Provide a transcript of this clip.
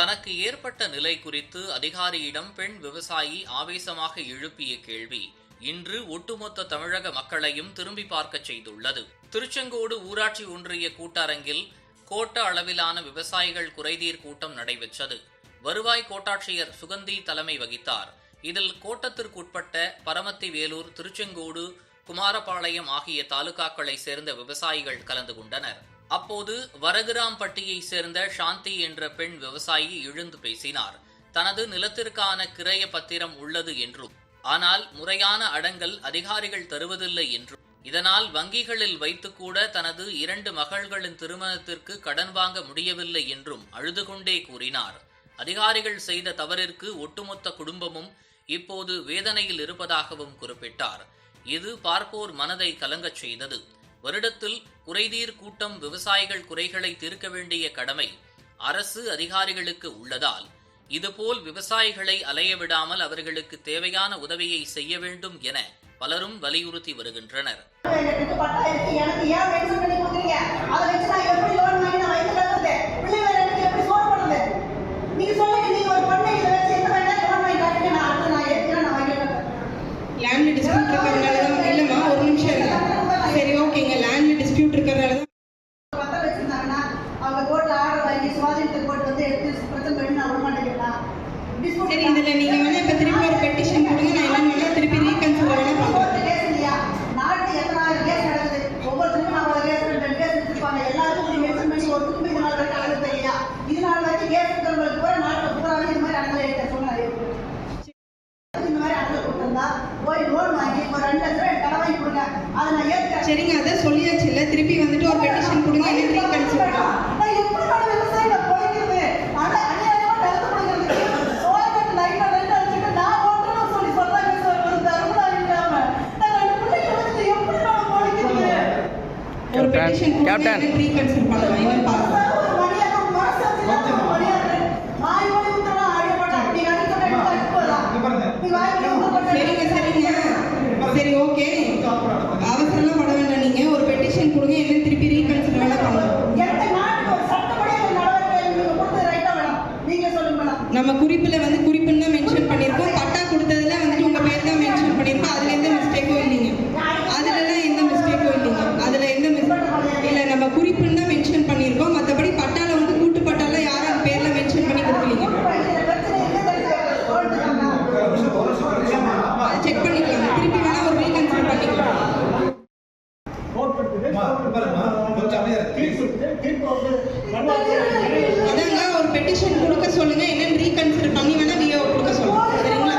தனக்கு ஏற்பட்ட நிலை குறித்து அதிகாரியிடம் பெண் விவசாயி ஆவேசமாக எழுப்பிய கேள்வி. இன்று ஒட்டுமொத்த தமிழக மக்களையும் திரும்பி பார்க்கச் செய்துள்ளது. திருச்செங்கோடு ஊராட்சி ஒன்றிய கூட்டரங்கில் கோட்ட அளவிலான விவசாயிகள் குறைதீர் கூட்டம் நடைபெற்றது. வருவாய் கோட்டாட்சியர் சுகந்தி தலைமை வகித்தார். இதில் கோட்டத்திற்குட்பட்ட பரமத்தி வேலூர் திருச்செங்கோடு குமாரபாளையம் ஆகிய தாலுகாக்களை சேர்ந்த விவசாயிகள் கலந்து கொண்டனர். அப்போது வரகுராம்பட்டியை சேர்ந்த சாந்தி என்ற பெண் விவசாயி எழுந்து பேசினார். தனது நிலத்திற்கான கிரய பத்திரம் உள்ளது என்றும் ஆனால் முறையான அடங்கல் அதிகாரிகள் தருவதில்லை என்றும் இதனால் வங்கிகளில் வைத்துக்கூட தனது இரண்டு மகள்களின் திருமணத்திற்கு கடன் வாங்க முடியவில்லை என்றும் அழுது கொண்டே கூறினார். அதிகாரிகள் செய்த தவறிற்கு ஒட்டுமொத்த குடும்பமும் இப்போது வேதனையில் இருப்பதாகவும் குறிப்பிட்டார். இது பார்ப்போர் மனதை கலங்கச் செய்தது. வருடத்தில் குறைதீர் கூட்டம் விவசாயிகள் குறைகளை தீர்க்க வேண்டிய கடமை அரசு அதிகாரிகளுக்கு உள்ளதால் இதுபோல் விவசாயிகளை அலைய விடாமல் அவர்களுக்கு தேவையான உதவியை செய்ய வேண்டும் என பலரும் வலியுறுத்தி வருகின்றனர் எனக்கு பட்டா இருக்கு எனக்கு ஏன் மென்ஷன் பண்ணி கொடுக்குறீங்க அதை வச்சு நான் எப்படி லோன் வாங்கி நான் வயிற்று கட்டுறது பிள்ளைங்க எனக்கு எப்படி சோறு பண்ணுறது நீங்க சொல்லுங்க நீங்க ஒரு பொண்ணை இதை வச்சு எந்த வேணா லோன் வாங்கி காட்டுங்க நான் அடுத்து நான் ஏற்கனவே நான் வாங்கி கட்டுறேன் லேண்ட்ல டிஸ்பியூட் இருக்கிறதுனால தான் இல்லைம்மா ஒரு நிமிஷம் இருங்க சரி ஓகேங்க லேண்ட்ல டிஸ்பியூட் இருக்கிறதுனால தான் பத்திரம் வச்சிருந்தாங்கன்னா அவங்க கோர்ட்ல ஆர்டர் வாங்கி சுவாதீனத்தை கோர்ட் வந்து எடுத்து பிரச்சனை பண்ணி நான் விட மாட்டேங்கிறேன் டிஸ்பியூட் சரி இதுல நீங்க வேணா இப்ப திருப்பி ஒரு பெட்டிஷன் கொடுங்க நான் என்னன்னு வேணா திருப்பி ரீகன்சிடர் வேணா பண்றேன் கோர்ட்டு கேஸ் இல்லையா நாட்டு எத்தனாயிரம் கேஸ் நடக்குது? ஒவ்வொருத்தருக்கும் ஒரு கேஸ் ரெண்டு கேஸ் எடுத்துருப்பாங்க எல்லாருக்கும் நீங்க மென்ஷன் பண்ணி ஒரு திருப்பி இது நாள் வரைக்கும் அழகு இல்லையா இது நாள் வரைக்கும் கேஸ் இருக்கிறவங்களுக்கு பூராவே இது மாதிரி அடங்கல இந்த மாதிரி அடங்கல் கொடுத்திருந்தா போய் லோன் வாங்கி ஒரு ரெண்டு லட்ச ரூபாய் கடன் வாங்கி கொடுங்க. அதை நான் ஏற்கிறேன் சரிங்க அதான் சொல்லியாச்சு இல்ல. திருப்பி வந்துட்டு ஒரு பெட்டிஷன் ஊத்த மாட்டா. சரிங்க சரிங்க. சரி ஓகே. அவசரம்லாம் பட வேண்டாம் நீங்க. ஒரு பெட்டிஷன் கொடுங்க என்ன திருப்பி ரீகன்சிடர் வேணா மேடம். நம்ம குறிப்புல வந்து குறிப்புன்னு தான் மென்ஷன் பண்ணியிருக்கோம். பட்டா கொடுத்ததுல வந்துட்டு உங்க பேர் தான் மென்ஷன் பண்ணியிருக்கோம். அதுல குறிப்புன்னு தான் மென்ஷன் பண்ணியிருக்கோம் மற்றபடி பட்டால வந்து கூட்டு பட்டால யாரும் பேர்ல மென்ஷன் பண்ணி கொடுக்கலீங்க செக் பண்ணிக்கலாம் திருப்பி வேணா ஒரு ரீகன்சிடர் பண்ணிக்கலாம் அதாங்க ஒரு பெட்டிஷன் கொடுக்க சொல்லுங்க என்னன்னு ரீகன்சிடர் பண்ணி வேணா விஓ கொடுக்க சொல்லுங்க சரிங்களா